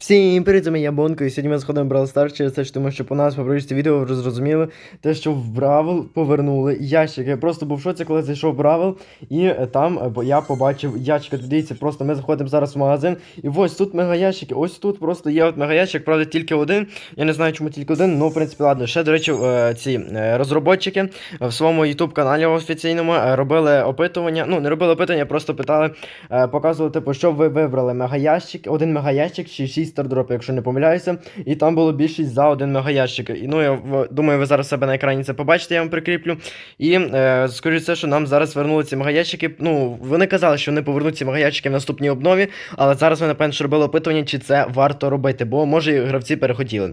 Всім привіт, це я Бонко, і сьогодні ми сходимо Brawl Stars через те, що тому що по нас по привічці відео вже зрозуміли, те, що в Бравл повернули ящик. Я просто був в шоці, коли зайшов в Бравл, і е, там е, бо я побачив ящик. Тут Дивіться, просто ми заходимо зараз в магазин, і ось тут мегаящики, ось тут просто є от мегаящик, правда, тільки один. Я не знаю, чому тільки один, ну, в принципі, ладно. Ще, до речі, е, ці розробники в своєму YouTube каналі офіційному робили опитування. Ну, не робили опитування, просто питали, показували, типу, що ви вибрали мегаящик, один мегаящик чи 6 стардропів, якщо не помиляюся. І там було більшість за один мегаящик. І ну я думаю, ви зараз себе на екрані це побачите, я вам прикріплю. І е, скоріше що нам зараз вернули ці мегаящики. Ну, вони казали, що вони повернуть ці мегаящики в наступній обнові, але зараз ми, напевно, робили опитування, чи це варто робити, бо може і гравці перехотіли.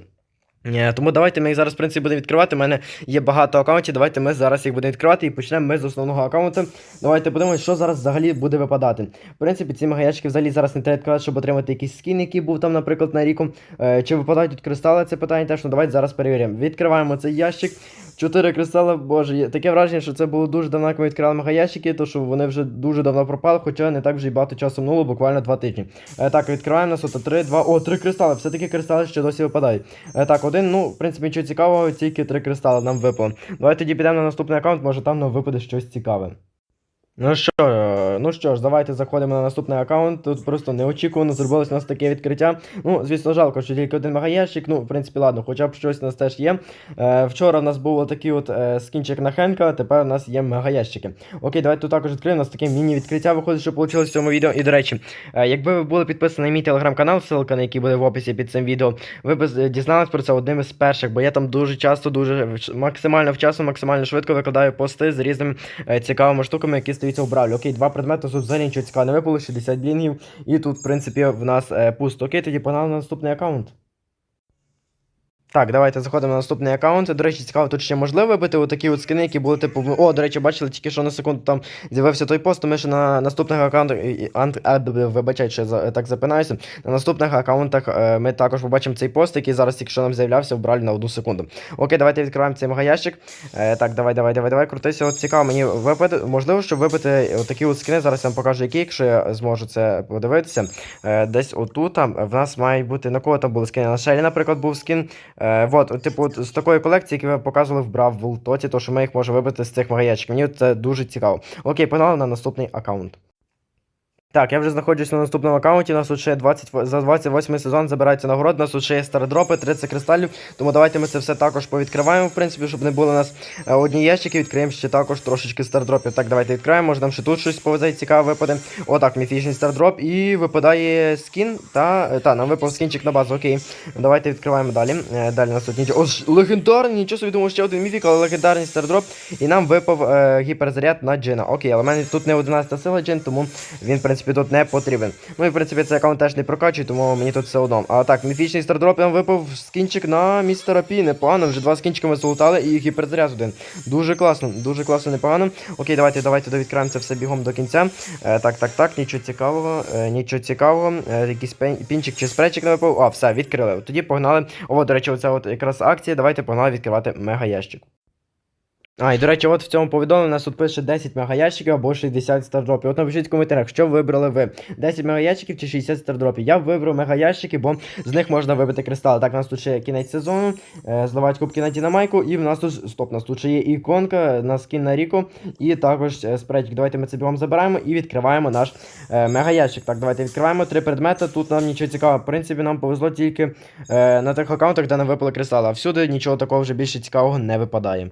Е, Тому давайте ми їх зараз, в принципі, будемо відкривати. У мене є багато аккаунтів. Давайте ми зараз їх будемо відкривати і почнемо ми з основного аккаунту. Давайте подивимося, що зараз взагалі буде випадати. В принципі, ці магаячки взагалі зараз не треба відкривати, щоб отримати якийсь скін, який був там, наприклад, на ріку. Е, Чи випадають тут кристали, це питання теж. Ну давайте зараз перевіримо. Відкриваємо цей ящик. Чотири кристали, боже, таке враження, що це було дуже давно, як ми відкривали мегаящики, то що вони вже дуже давно пропали, хоча не так вже й багато часу минуло, буквально два тижні. Е, так, відкриваємо нас ото 3, 2, о, три кристали, все-таки кристали ще досі випадають. Е, так, один, ну, в принципі, нічого цікавого, тільки три кристали нам випало. Давайте тоді підемо на наступний аккаунт, може там нам випаде щось цікаве. Ну що, е, ну що ж, давайте заходимо на наступний аккаунт. Тут просто неочікувано зробилось у нас таке відкриття. Ну, звісно, жалко, що тільки один мегаящик. Ну, в принципі, ладно, хоча б щось у нас теж є. Е, вчора в нас був такий от е, скінчик на Хенка, тепер у нас є мегаящики. Окей, давайте тут також відкриємо. У нас таке міні-відкриття виходить, що вийшло в цьому відео. І до речі, е, якби ви були підписані на мій телеграм-канал, ссылка на який буде в описі під цим відео, ви б з- дізнались про це одним із перших, бо я там дуже часто, дуже максимально вчасно, максимально швидко викладаю пости з різними е, цікавими штуками, які стаються у бравлі. Окей, два предмети, тут взагалі нічого цікавого не випало, 60 блінгів, і тут, в принципі, в нас е, пусто. Окей, тоді погнали на наступний аккаунт. Так, давайте заходимо на наступний аккаунт. До речі, цікаво, тут ще можливо вибити отакі от скини, які були типу. О, до речі, бачили, тільки що на секунду там з'явився той пост, ми ще на наступних аккаунтах. Вибачайте, що я так запинаюся. На наступних аккаунтах е, ми також побачимо цей пост, який зараз тільки що нам з'являвся, вбрали на одну секунду. Окей, давайте відкриваємо цей магаящик. Е, так, давай, давай, давай, давай, крутися. От цікаво мені випити. Можливо, щоб вибити отакі от скини. Зараз я вам покажу, які, якщо я зможу це подивитися. Е, десь отут там в нас має бути на кого там були скини. На Шелі, наприклад, був скін. Е, от, типу, от, з такої колекції, які ви показували в Бравл Тоті, то що ми їх можемо вибити з цих магаячків. Мені це дуже цікаво. Окей, погнали на наступний аккаунт. Так, я вже знаходжусь на наступному аккаунті. Нас тут ще 20, за 28 сезон забирається нагород. У нас тут ще є стардропи, 30 кристалів. Тому давайте ми це все також повідкриваємо, в принципі, щоб не було у нас е, одні ящики. Відкриємо ще також трошечки стардропів. Так, давайте відкриємо. Може там ще тут щось повезе цікаве випаде. Отак, міфічний стардроп. І випадає скін. Та, е, та, нам випав скінчик на базу. Окей. Давайте відкриваємо далі. Е, Далі нас тут нічого. О, легендарний, нічого собі думав, ще один міфік, але легендарний стардроп. І нам випав е, гіперзаряд на Джина. Окей, але в мене тут не 11 сила Джин, тому він, в принципі, тут не потрібен. Ну і в принципі цей аккаунт теж не прокачує, тому мені тут все одно. А так, міфічний стардроп нам випав скінчик на містера Пі. Непогано, вже два скінчика ми залутали і гіперзаряд один. Дуже класно, дуже класно, непогано. Окей, давайте, давайте довідкраємо це все бігом до кінця. Е, так, так, так, нічого цікавого, е, нічого цікавого. Е, якийсь пінчик чи спречик не випав. А, все, відкрили. Тоді погнали. О, до речі, оця от якраз акція. Давайте погнали відкривати мега ящик. А, і до речі, от в цьому повідомленні нас тут пише 10 мегаящиків або 60 стардропів. От напишіть в коментарях, що вибрали ви. 10 мегаящиків чи 60 стардропів. Я вибрав мегаящики, бо з них можна вибити кристали. Так, у нас тут ще кінець сезону, е, зливають кубки на Дінамайку, і в нас тут, стоп, у нас тут ще є іконка на скін на Ріку, і також е, спречик. Давайте ми це бігом забираємо і відкриваємо наш е, мегаящик. Так, давайте відкриваємо три предмети. Тут нам нічого цікавого. В принципі, нам повезло тільки на тих аккаунтах, де нам випали кристали. А всюди нічого такого вже більше цікавого не випадає.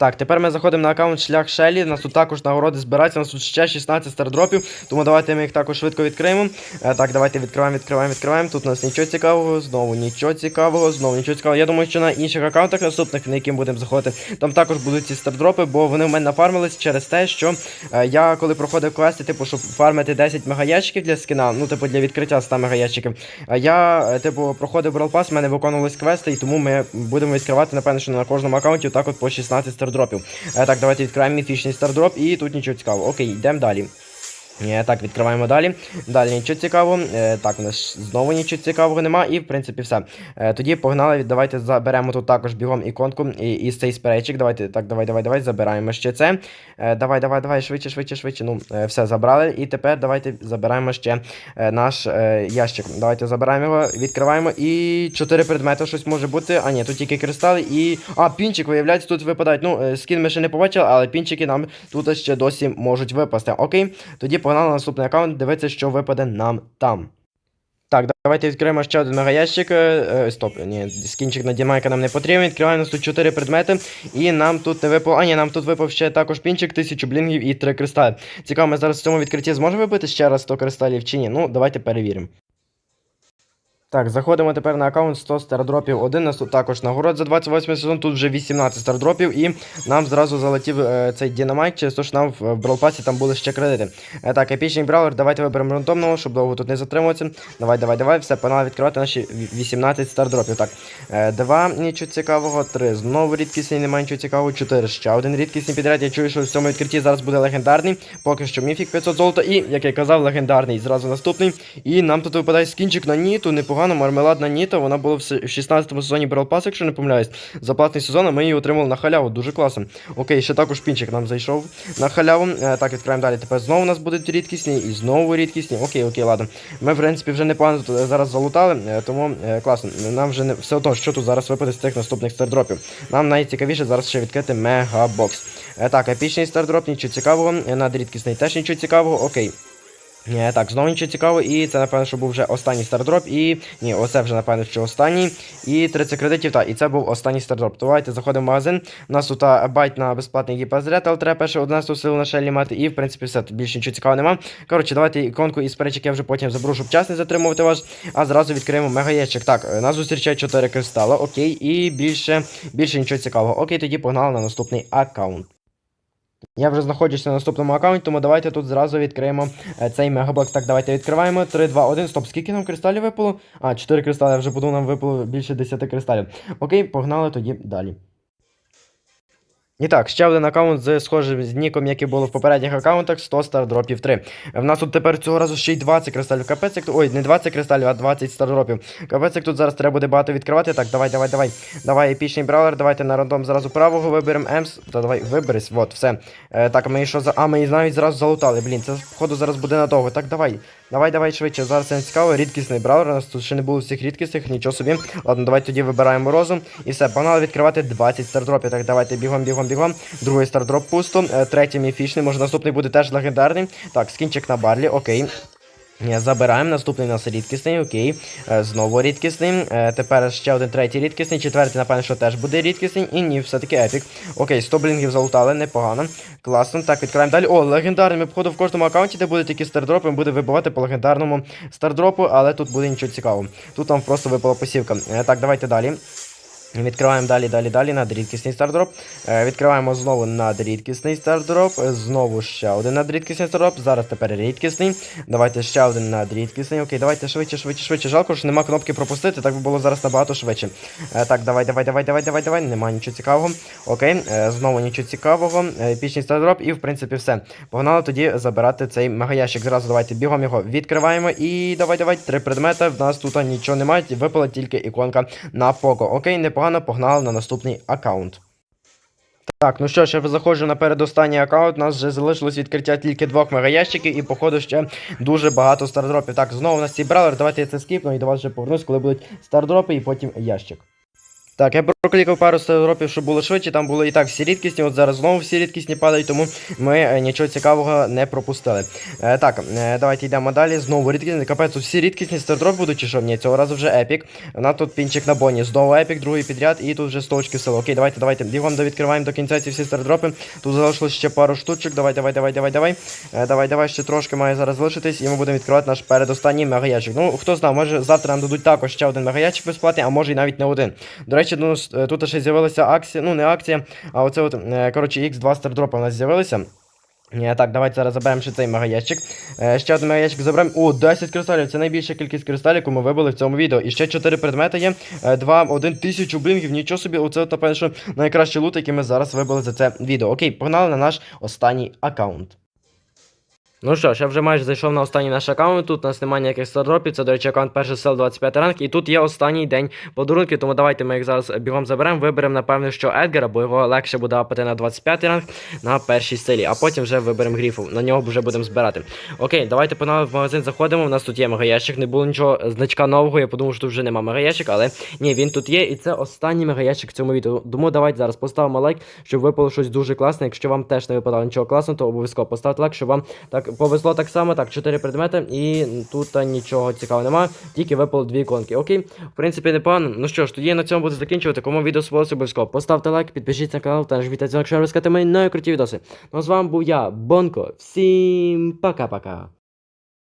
Так, тепер ми заходимо на аккаунт шлях Шелі. У нас тут також нагороди збираються. У нас тут ще 16 стардропів, тому давайте ми їх також швидко відкриємо. Е, так, давайте відкриваємо, відкриваємо, відкриваємо. Тут у нас нічого цікавого, знову нічого цікавого, знову нічого цікавого. Я думаю, що на інших аккаунтах наступних, на яким будемо заходити, там також будуть ці стардропи, бо вони в мене нафармились через те, що е, я коли проходив квести, типу, щоб фармити 10 мегаящиків для скіна, ну, типу, для відкриття 100 мегаящиків. А я, е, типу, проходив Pass, в мене виконувались квести, і тому ми будемо відкривати, напевно, що на кожному аккаунті так от по 16 стардропів. Е, так, давайте відкриємо міфічний стардроп, і тут нічого цікавого. Окей, йдемо далі. Ні, так, відкриваємо далі. Далі нічого цікавого. Е, так, у нас знову нічого цікавого нема, і в принципі все. Е, тоді погнали. Давайте заберемо тут також бігом іконку і, і цей спрейчик. Давайте так, давай, давай, давай, забираємо ще це. Е, давай, давай, давай, швидше, швидше, швидше. Ну, все забрали. І тепер давайте забираємо ще наш ящик. Давайте забираємо його, відкриваємо. І чотири предмети щось може бути. А ні, тут тільки кристали і. А, пінчик, виявляється, тут випадають. Ну, скін ми ще не побачили, але пінчики нам тут ще досі можуть випасти. Окей, тоді погнали на наступний аккаунт, дивитися, що випаде нам там. Так, давайте відкриємо ще один мегаящик. Е, е, стоп, ні, скінчик на Дімайка нам не потрібен. Відкриваємо нас тут 4 предмети. І нам тут не випав. А, ні, нам тут випав ще також пінчик, 1000 блінгів і 3 кристали. Цікаво, ми зараз в цьому відкритті зможемо випити ще раз 100 кристалів чи ні? Ну, давайте перевіримо. Так, заходимо тепер на аккаунт 100 стардропів. Один нас тут також нагород за 28 сезон, тут вже 18 стардропів, і нам зразу залетів е, цей динамайк, через те, що нам в Brawl Pass там були ще кредити. Е, так, епічний браулер, давайте виберемо рандомного, щоб довго тут не затримуватися. Давай, давай, давай, все, погнали відкривати наші 18 стардропів. Так, е, два, нічого цікавого, три, знову рідкісний, немає нічого цікавого, чотири, ще один рідкісний підряд. Я чую, що в цьому відкритті зараз буде легендарний. Поки що міфік 500 золота, і, як я казав, легендарний. Зразу наступний. І нам тут випадає скінчик на Ніту, непогано, мармеладна Ніта, вона була в с- в 16 сезоні Brawl Pass, якщо не помиляюсь. За платний сезон, а ми її отримали на халяву, дуже класно. Окей, ще також пінчик нам зайшов на халяву. Е, так, відкриваємо далі. Тепер знову у нас будуть рідкісні і знову рідкісні. Окей, окей, ладно. Ми, в принципі, вже непогано е, зараз залутали, е, тому класно. Нам вже не все одно, що тут зараз випаде з цих наступних стардропів. Нам найцікавіше зараз ще відкрити мегабокс. Так, епічний стардроп, нічого цікавого. Е, Надрідкісний теж нічого цікавого. Окей. Е, Так, знову нічого цікавого, і це, напевно, що був вже останній стардроп. І. Ні, оце вже, напевно, що останній. І 30 кредитів, так, і це був останній стардроп. Давайте заходимо в магазин. У нас тут байт на безплатний гіпазряд, але треба перше 11 силу на шелі мати. І, в принципі, все, тут більше нічого цікавого нема. Коротше, давайте іконку із перечик я вже потім заберу, щоб час не затримувати вас. А зразу відкриємо мегаєчик. Так, е, нас зустрічає 4 кристали, окей, і більше, більше нічого цікавого. Окей, тоді погнали на наступний аккаунт. Я вже знаходжуся на наступному аккаунті, тому давайте тут зразу відкриємо е, цей мегабокс. Так, давайте відкриваємо. 3, 2, 1. Стоп, скільки нам кристалів випало? А, 4 кристали, я вже подумав, нам випало більше 10 кристалів. Окей, погнали тоді далі. І так, ще один аккаунт з схожим з ніком, як і було в попередніх аккаунтах, 100 стардропів 3. В нас тут тепер цього разу ще й 20 кристалів. Капець, як тут. Ой, не 20 кристалів, а 20 стардропів. Капець, як тут зараз треба буде багато відкривати. Так, давай, давай, давай. Давай, епічний браулер, давайте на рандом зразу правого виберемо Емс. Та давай, виберись, вот, все. Е, так, ми що за. А, ми її навіть зразу залутали. Блін, це походу зараз буде надовго. Так, давай. Давай, давай швидше. Зараз це не цікаво. Рідкісний браулер. У нас тут ще не було всіх рідкісних, нічого собі. Ладно, давайте тоді вибираємо розум. І все, погнали відкривати 20 стардропів. Так, давайте бігом, бігом, бігом. Другий стардроп пусто. Е, третій міфічний. Може наступний буде теж легендарний. Так, скінчик на барлі, окей. Забираємо, наступний у нас рідкісний, окей. Е, знову рідкісний. Е, тепер ще один третій рідкісний, четвертий, напевно, що теж буде рідкісний. І ні, все-таки епік. Окей, 100 блінгів залутали, непогано. Класно. Так, відкриваємо далі. О, легендарний. Ми, походу, в кожному аккаунті, де буде такі стардропи, ми буде вибивати по легендарному стардропу, але тут буде нічого цікавого. Тут нам просто випала посівка. Е, так, давайте далі. Відкриваємо далі, далі, далі надрідкісний стардроп. Е, відкриваємо знову надрідкісний стардроп. Знову ще один надрідкісний стардроп. Зараз тепер рідкісний. Давайте ще один надрідкісний. Окей, давайте швидше, швидше, швидше. Жалко, що нема кнопки пропустити, так би було зараз набагато швидше. Е, так, давай, давай, давай, давай, давай, давай. Нема нічого цікавого. Окей, е, знову нічого цікавого. Епічний стардроп, і в принципі все. Погнали тоді забирати цей мегаящик. Зразу давайте бігом його відкриваємо. І давай, давай, три предмети. В нас тут нічого немає. Випала тільки іконка на Поко. Окей, непогано, погнали на наступний аккаунт. Так, ну що ж, я заходжу на передостанній аккаунт. У нас вже залишилось відкриття тільки двох мегаящиків і, походу, ще дуже багато стардропів. Так, знову у нас цей браулер. Давайте я це скіпну і до вас вже повернусь, коли будуть стардропи і потім ящик. Так, я проклікав пару стардропів, щоб було швидше. Там були і так всі рідкісні. От зараз знову всі рідкісні падають, тому ми е, нічого цікавого не пропустили. Е, так, е, давайте йдемо далі. Знову рідкісні. Капець, всі рідкісні стардропи будуть чи що? Ні, цього разу вже епік. Нас тут пінчик на боні. Знову епік, другий підряд, і тут вже 100 очків сили. Окей, давайте, давайте. Бігом довідкриваємо до кінця ці всі стардропи. Тут залишилось ще пару штучок. Давай, давай, давай, давай, давай. Давай, давай, ще трошки має зараз залишитись, і ми будемо відкривати наш передостанній мегаячик. Ну, хто знає, може завтра нам дадуть також ще один мегаячик безплатний, а може і навіть не один. До речі, ну, тут ще з'явилася акція, ну не акція, а оце от, е, коротше, X2 стардропи у нас з'явилися. Е, Так, давайте зараз заберемо ще цей мегаячик. Е, ще один мегаячик заберемо. О, 10 кристалів. Це найбільша кількість кристалів, яку ми вибили в цьому відео. І ще 4 предмети є. 2, 1 тисячу блінгів. Нічого собі, оце, напевно, найкращий лут, який ми зараз вибили за це відео. Окей, погнали на наш останній аккаунт. Ну що ж, я вже майже зайшов на останній наш аккаунт. Тут у нас немає ніяких стардропів. Це, до речі, аккаунт перший сел 25 ранг. І тут є останній день подарунків, тому давайте ми їх зараз бігом заберемо. Виберемо, напевно, що Едгара, бо його легше буде апати на 25 ранг на першій селі. А потім вже виберемо гріфу. На нього вже будемо збирати. Окей, давайте погнали в магазин заходимо. У нас тут є мегаящик. Не було нічого значка нового. Я подумав, що тут вже нема мегаящик, але ні, він тут є. І це останній мегаящик в цьому відео. Тому давайте зараз поставимо лайк, щоб випало щось дуже класне. Якщо вам теж не випадало нічого класного, то обов'язково поставте лайк, щоб вам так повезло так само. Так, 4 предмети, і тут нічого цікавого немає. Тільки випало дві іконки. Окей, в принципі, непогано. Ну що ж, тоді я на цьому буду закінчувати. Кому відео сподобалося, обов'язково поставте лайк, підпишіться на канал та ж дзвінок, щоб розказати мої нові відоси. Ну а з вами був я, Бонко. Всім пока-пока.